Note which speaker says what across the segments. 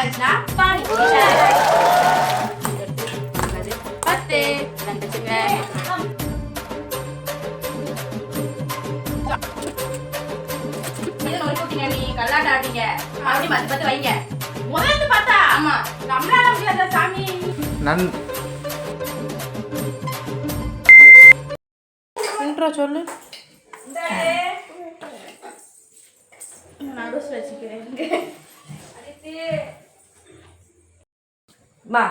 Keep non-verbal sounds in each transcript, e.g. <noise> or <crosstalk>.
Speaker 1: Panipuri challenge பத்து கல்லாட்ட மறுபடியும் பத்து பத்து வைங்க. முதல்ல பார்த்தா ஆமா நம்மளால முடியாத சாமி?
Speaker 2: நன்
Speaker 1: இன்ட்ரோ சொல்லு. நடுஸ் வச்சுக்கிறேன்.
Speaker 3: வா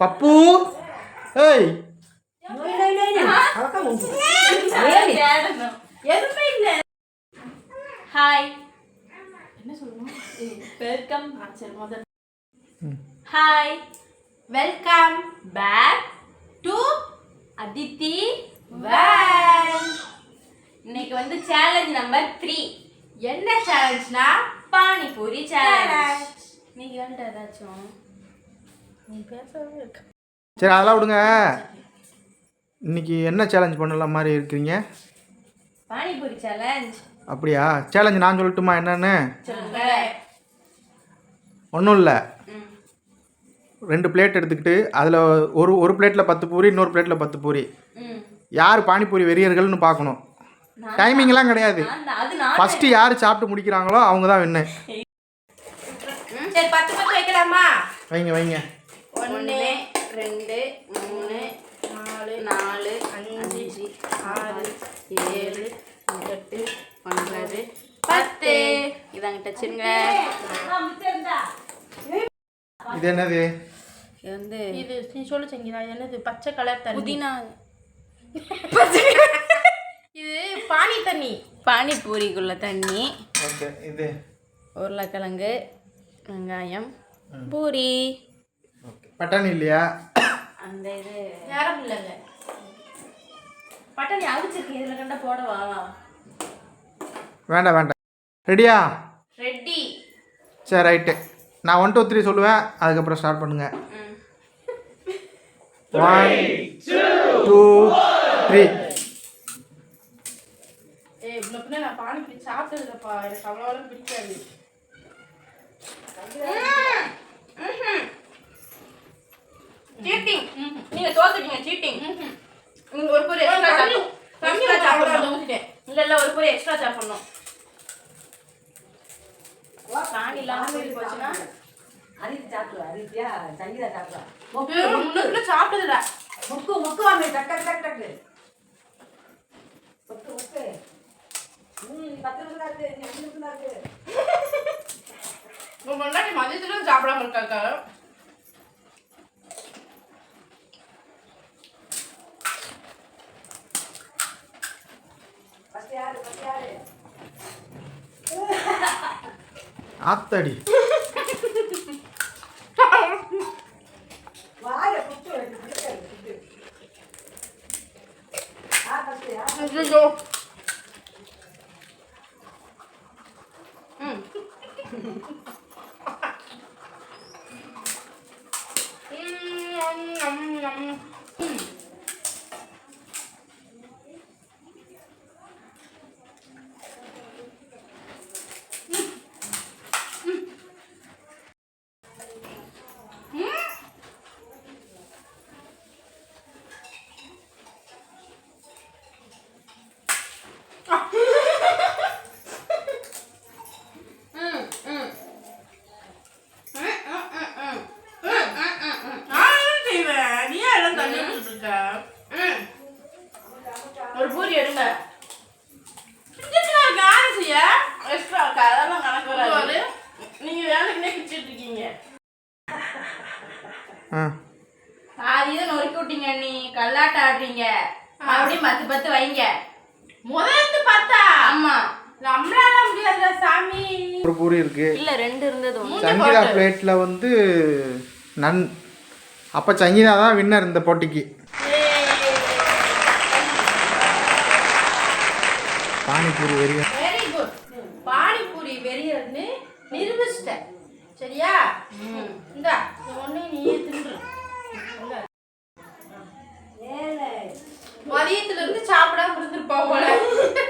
Speaker 2: பப்பு ஏய்
Speaker 1: ஹாய் என்ன சொல்லணும் வெல்கம் சரி hi welcome back to Aditi இன்னைக்கு வந்து சேலஞ்ச் நம்பர் த்ரீ என்ன சேலஞ்ச்னா பானிபூரி சேலஞ்ச் நீங்க ஏன்டா ஏதாச்சும்? நீ பேசவே இருக்க.
Speaker 2: சரி அதெல்லாம் விடுங்க. இன்னைக்கு என்ன சேலஞ்ச் பண்ணலாம் மாதிரி இருக்கிறீங்க?
Speaker 1: பானிபூரி சேலஞ்ச்
Speaker 2: அப்படியா? சேலஞ்ச் நான் சொல்லட்டுமா என்னன்னு? ஒன்றும் இல்லை. ரெண்டு பிளேட் எடுத்துக்கிட்டு அதில் ஒரு ஒரு பிளேட்டில் பத்து பூரி இன்னொரு பிளேட்டில் பத்து பூரி. யார் பானிபூரி வெறியர்கள்னு பார்க்கணும். டைமிங்லாம் கிடையாது. ஃபஸ்ட்டு யார் சாப்பிட்டு முடிக்கிறாங்களோ அவங்க தான் வின்னு <laughs>
Speaker 1: சரி பத்து பத்து வைக்கலாமா?
Speaker 2: வைங்க வைங்க.
Speaker 1: ஒன்று ரெண்டு மூணு நாலு நாலு அஞ்சு ஆறு ஏழு எட்டு ஒன்பது பத்து. இதாங்கிட்ட வச்சுருங்க.
Speaker 2: இது என்னது?
Speaker 1: இது வந்து
Speaker 4: இது நீ சொல்லு சங்கீதா. என்னது? பச்சை கலர் தண்ணி.
Speaker 1: புதினா.
Speaker 4: இது பானி தண்ணி.
Speaker 1: பானிபூரிக்குள்ள தண்ணி.
Speaker 2: ஓகே இது.
Speaker 1: உருளைக்கிழங்கு. வெங்காயம் பூரி.
Speaker 2: ஓகே. பட்டாணி இல்லையா?
Speaker 1: அந்த இது
Speaker 4: நேரம் இல்லைங்க.
Speaker 1: பட்டாணி அவிச்சிருக்கு இதில் கண்டா போடவா?
Speaker 2: வேண்டாம் வேண்டாம். ரெடியா?
Speaker 1: ரெட்டி
Speaker 2: சரி ரைட்டு. நான் ஒன் டூ த்ரீ சொல்லுவேன். அதுக்கப்புறம் ஸ்டார்ட் பண்ணுங்க.
Speaker 1: ம்.
Speaker 2: ஒன் டூ த்ரீ
Speaker 4: ஏய் இவ்வளோ பின்ன நான் பானிபூரி சாப்பிட்டதுலப்பா. எனக்கு அவ்வளோ பிடிக்காது
Speaker 1: சீட்டிங் நீங்க தோத்துட்டீங்க சீட்டிங் நீங்க ஒரு பொரி எக்ஸ்ட்ரா
Speaker 4: தண்ணி
Speaker 1: எக்ஸ்ட்ரா சாப்பிடணும்
Speaker 4: ஊற்றிட்டேன்
Speaker 1: இல்ல இல்ல ஒரு பொரி எக்ஸ்ட்ரா சாப்பிடணும் பானி இல்லாம போய் போச்சுன்னா
Speaker 3: அரிசி சாப்பிடுவா அரிசியா சங்கீதா சாப்பிடுவா
Speaker 4: முன்னூறு சாப்பிட்டதில்ல
Speaker 3: முக்கு. முக்கு வாமே டக் டக் டக் டக் முக்கு முக்கு. ம் பத்து நிமிஷம் இருக்கு அஞ்சு நிமிஷம் இருக்கு.
Speaker 4: முன்னாடி மதியத்துல சாப்பிடாம இருக்காக்கா?
Speaker 3: ஃபர்ஸ்ட் யாரு ஃபர்ஸ்ட் யாரு
Speaker 2: ஆத்தடி
Speaker 3: வாய குத்து எனக்கு பிடிக்காது குத்து யார் ஃபர்ஸ்ட் யார்
Speaker 4: ஐயோ
Speaker 1: ம் ம் ம்
Speaker 4: நான் என்ன செய்வேன் நீ ஏன் எல்லாம் தண்ணி ஊத்திட்டு இருக்க
Speaker 1: ம்
Speaker 4: பூரி எடுங்க. இதுக்கு நான் யாரு செய்ய?
Speaker 1: எக்ஸ்ட்ரா அதெல்லாம் கணக்கு வராது.
Speaker 4: வராது நீங்க வேலைக்குனே பிடிச்சிட்டு இருக்கீங்க.
Speaker 2: ஆ.
Speaker 1: பாதி இதை நொறுக்கி விட்டீங்க நீ கல்லாட்ட ஆடுறீங்க மறுபடியும் பத்து பத்து வைங்க.
Speaker 4: முதல்ல பார்த்தா?
Speaker 1: ஆமா.
Speaker 4: நம்மளால முடியாதுல சாமி.
Speaker 2: ஒரு பூரி இருக்கு.
Speaker 1: இல்ல ரெண்டு இருந்தது.
Speaker 2: சங்கீதா பிளேட்டில் வந்து நன் அப்போ சங்கீதா தான் வின்னர் இந்த போட்டிக்கு. பானிபூரி வெறிய
Speaker 4: வெரி குட் பானிபூரி வெறியர்னு நிரூபிச்சிட்ட. சரியா? இந்த ஒன்று நீயே தின்று. மதியத்துல இருந்து சாப்பிடாம இருந்திருப்பா போல. <laughs>